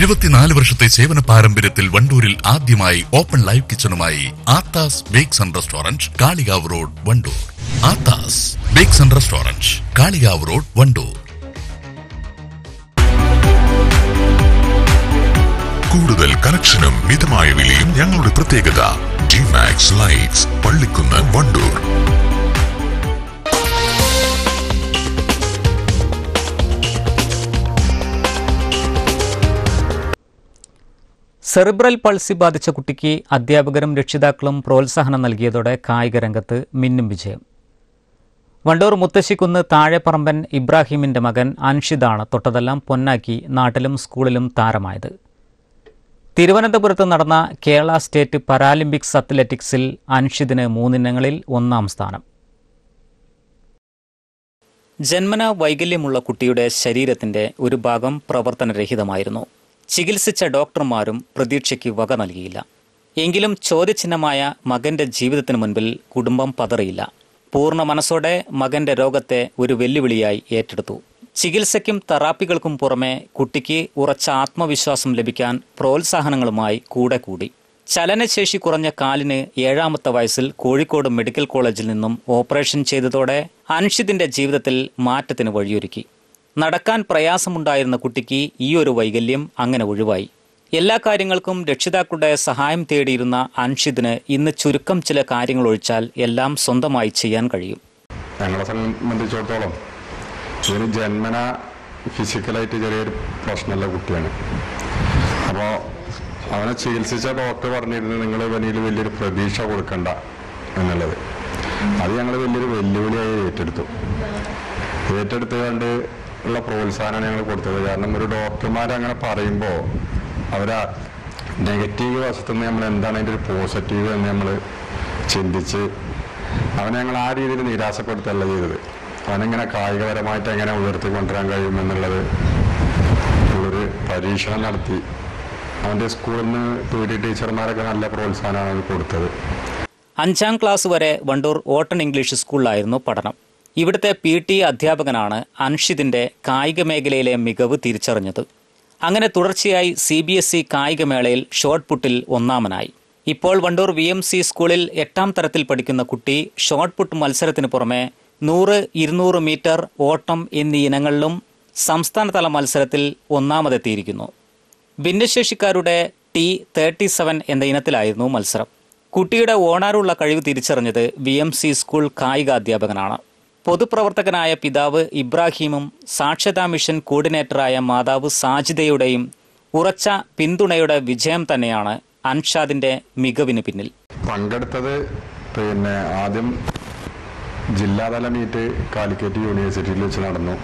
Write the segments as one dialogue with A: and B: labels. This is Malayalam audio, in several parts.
A: ഇരുപത്തിനാല് വർഷത്തെ സേവന പാരമ്പര്യത്തിൽ വണ്ടൂരിൽ ആദ്യമായി open live കിച്ചണുമായി Aathas bakes and restaurant Kalikavu road Wandoor. Aathas bakes and restaurant Kalikavu road Wandoor.
B: കൂടുതൽ കണക്ഷനും മിതമായ വിലയും ഞങ്ങളുടെ പ്രത്യേകത. Dimax lights Pallikkunnu Wandoor.
C: Cerebral palsy ബാധിച്ച കുട്ടിക്ക് അധ്യാപകരും രക്ഷിതാക്കളും പ്രോത്സാഹനം നൽകിയതോടെ കായിക രംഗത്ത് മിന്നും വിജയം. വണ്ടൂർ മുത്തശ്ശിക്കുന്ന് താഴെപ്പറമ്പൻ ഇബ്രാഹിമിന്റെ മകൻ അൻഷിദാണ് തൊട്ടതെല്ലാം പൊന്നാക്കി നാട്ടിലും സ്കൂളിലും താരമായത്. തിരുവനന്തപുരത്ത് നടന്ന കേരള സ്റ്റേറ്റ് പാരാലിമ്പിക്സ് അത്ലറ്റിക്സിൽ അൻഷിദിന് മൂന്നിനങ്ങളിൽ ഒന്നാം സ്ഥാനം. ജന്മന വൈകല്യമുള്ള കുട്ടിയുടെ ശരീരത്തിന്റെ ഒരു ഭാഗം പ്രവർത്തനരഹിതമായിരുന്നു. ചികിത്സിച്ച ഡോക്ടർമാരും പ്രതീക്ഷയ്ക്ക് വക നൽകിയില്ല. എങ്കിലും ചോദ്യചിഹ്നമായ മകന്റെ ജീവിതത്തിന് മുൻപിൽ കുടുംബം പതറിയില്ല. പൂർണ മനസ്സോടെ മകന്റെ രോഗത്തെ ഒരു വെല്ലുവിളിയായി ഏറ്റെടുത്തു. ചികിത്സയ്ക്കും തെറാപ്പികൾക്കും പുറമെ കുട്ടിക്ക് ഉറച്ച ആത്മവിശ്വാസം ലഭിക്കാൻ പ്രോത്സാഹനങ്ങളുമായി കൂടെ കൂടി. ചലനശേഷി കുറഞ്ഞ കാലിന് ഏഴാമത്തെ വയസ്സിൽ കോഴിക്കോട് മെഡിക്കൽ കോളേജിൽ നിന്നും ഓപ്പറേഷൻ ചെയ്തതോടെ അൻഷിദിന്റെ ജീവിതത്തിൽ മാറ്റത്തിന് വഴിയൊരുക്കി. നടക്കാൻ പ്രയാസമുണ്ടായിരുന്ന കുട്ടിക്ക് ഈ ഒരു വൈകല്യം അങ്ങനെ ഒഴിവായി. എല്ലാ കാര്യങ്ങൾക്കും രക്ഷിതാക്കളുടെ സഹായം തേടിയിരുന്ന അൻഷിദിന് ഇന്ന് ചുരുക്കം ചില കാര്യങ്ങൾ ഒഴിച്ചാൽ എല്ലാം സ്വന്തമായി ചെയ്യാൻ കഴിയും.
D: ഞങ്ങളെ സംബന്ധിച്ചിടത്തോളം ഇവന് ജന്മന ഫിസിക്കലായിട്ട് ചെറിയൊരു പ്രശ്നമുള്ള കുട്ടിയാണ്. അപ്പോൾ അവനെ ചികിത്സിച്ച ഡോക്ടർ പറഞ്ഞിരുന്നു നിങ്ങൾ ഇവനിൽ വലിയൊരു പ്രതീക്ഷ കൊടുക്കണ്ട എന്നുള്ളത്. അത് ഞങ്ങൾ വലിയൊരു വെല്ലുവിളിയായി ഏറ്റെടുത്തു. ഏറ്റെടുത്ത് കണ്ട് ഉള്ള പ്രോത്സാഹനമാണ് ഞങ്ങൾ കൊടുത്തത്. കാരണം ഒരു ഡോക്ടർമാർ അങ്ങനെ പറയുമ്പോൾ അവരാ നെഗറ്റീവ് വശത്തു നിന്ന് നമ്മൾ എന്താണ് അതിന്റെ ഒരു പോസിറ്റീവ് എന്ന് നമ്മൾ ചിന്തിച്ച് അവനെ ഞങ്ങൾ ആ രീതിയിൽ നിരാശപ്പെടുത്തല്ല ചെയ്തത്. അവനെങ്ങനെ കായികപരമായിട്ട് എങ്ങനെ ഉയർത്തി കൊണ്ടുവരാൻ കഴിയുമെന്നുള്ളത് ഉള്ളൊരു പരീക്ഷണം നടത്തി. അവന്റെ സ്കൂളിൽ നിന്ന് പി ടി ടീച്ചർമാരൊക്കെ നല്ല പ്രോത്സാഹനമാണ് കൊടുത്തത്.
C: അഞ്ചാം ക്ലാസ് വരെ വണ്ടൂർ ഓട്ടൺ ഇംഗ്ലീഷ് സ്കൂളിലായിരുന്നു പഠനം. ഇവിടുത്തെ പി ടി അധ്യാപകനാണ് അൻഷിദിന്റെ കായിക മേഖലയിലെ മികവ് തിരിച്ചറിഞ്ഞത്. അങ്ങനെ തുടർച്ചയായി സി ബി എസ് ഇ കായികമേളയിൽ ഷോട്ട് പുട്ടിൽ ഒന്നാമനായി. ഇപ്പോൾ വണ്ടൂർ വി എം സി സ്കൂളിൽ എട്ടാം തരത്തിൽ പഠിക്കുന്ന കുട്ടി ഷോട്ട് പുട്ട് മത്സരത്തിന് പുറമെ നൂറ് ഇരുന്നൂറ് മീറ്റർ ഓട്ടം എന്നീ ഇനങ്ങളിലും സംസ്ഥാനതല മത്സരത്തിൽ ഒന്നാമതെത്തിയിരിക്കുന്നു. ഭിന്നശേഷിക്കാരുടെ ടി തേർട്ടി സെവൻ എന്ന ഇനത്തിലായിരുന്നു മത്സരം. കുട്ടിയുടെ ഓണാറുള്ള കഴിവ് തിരിച്ചറിഞ്ഞത് വി എം സി സ്കൂൾ കായികാധ്യാപകനാണ്. പൊതുപ്രവർത്തകനായ പിതാവ് ഇബ്രാഹീമും സാക്ഷ്യതാ മിഷൻ കോർഡിനേറ്ററായ മാതാവ് സാജിദയുടെയും ഉറച്ച പിന്തുണയുടെ വിജയം തന്നെയാണ് അൻഷാദിന്റെ മികവിന് പിന്നിൽ.
D: പങ്കെടുത്തത് പിന്നെ ആദ്യം ജില്ലാതല മീറ്റ് കാലിക്കറ്റ് യൂണിവേഴ്സിറ്റിയിൽ വെച്ച് നടന്നു.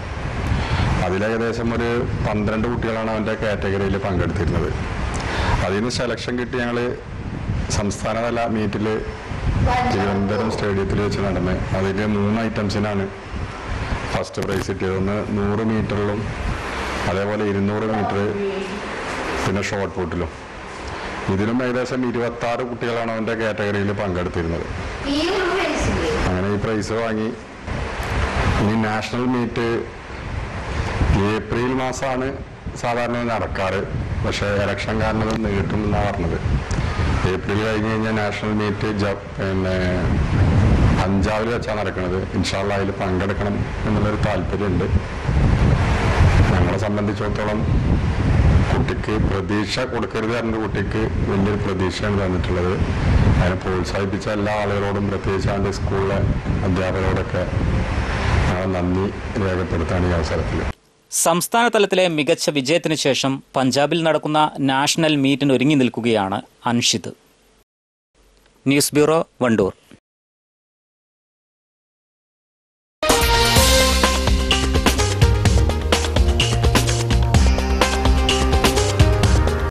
D: അതിലേകദേശം ഒരു പന്ത്രണ്ട് കുട്ടികളാണ് അവന്റെ കാറ്റഗറിയിൽ പങ്കെടുത്തിരുന്നത്. അതിന് സെലക്ഷൻ കിട്ടി ഞങ്ങൾ സംസ്ഥാനതല മീറ്റിൽ തിരുവനന്തപുരം സ്റ്റേഡിയത്തിൽ വെച്ച് നടന്ന്. അതിൽ മൂന്ന് ഐറ്റംസിനാണ്. ഫസ്റ്റ് പ്രൈസ് കിട്ടിയത് ഒന്ന് നൂറ് മീറ്ററിലും അതേപോലെ ഇരുന്നൂറ് മീറ്റർ പിന്നെ ഷോർട്ട് പുട്ടിലും ഇതിലും ഏകദേശം ഇരുപത്തി ആറ് കുട്ടികളാണ് അവന്റെ കാറ്റഗറിയിൽ പങ്കെടുത്തിരുന്നത്. അങ്ങനെ ഈ പ്രൈസ് വാങ്ങി. ഇനി നാഷണൽ മീറ്റ് ഏപ്രിൽ മാസമാണ് സാധാരണ നടക്കാറ്. പക്ഷെ ഇലക്ഷൻ കാരണം അത് നീട്ടും എന്നാണ് പറഞ്ഞത് ഏപ്രിൽ കഴിഞ്ഞ് കഴിഞ്ഞാൽ നാഷണൽ മീറ്റ് പിന്നെ പഞ്ചാബിൽ വെച്ചാണ് നടക്കുന്നത് ഇൻഷാള്ള അതിൽ പങ്കെടുക്കണം എന്നുള്ളൊരു താല്പര്യമുണ്ട് ഞങ്ങളെ സംബന്ധിച്ചിടത്തോളം കുട്ടിക്ക് പ്രതീക്ഷ കൊടുക്കരുത് പറഞ്ഞ കുട്ടിക്ക് വലിയൊരു പ്രതീക്ഷയാണ് തന്നിട്ടുള്ളത്. അതിനെ പ്രോത്സാഹിപ്പിച്ച എല്ലാ ആളുകളോടും പ്രത്യേകിച്ച് അവന്റെ സ്കൂളിലെ അധ്യാപകരോടൊക്കെ ഞങ്ങൾ നന്ദി രേഖപ്പെടുത്താണ് ഈ അവസരത്തിൽ
C: സംസ്ഥാന തലത്തിലെ മികച്ച വിജയത്തിന് ശേഷം പഞ്ചാബിൽ നടക്കുന്ന നാഷണൽ മീറ്റിന് ഒരുങ്ങി നിൽക്കുകയാണ് അൻഷിദ്. News bureau Wandoor.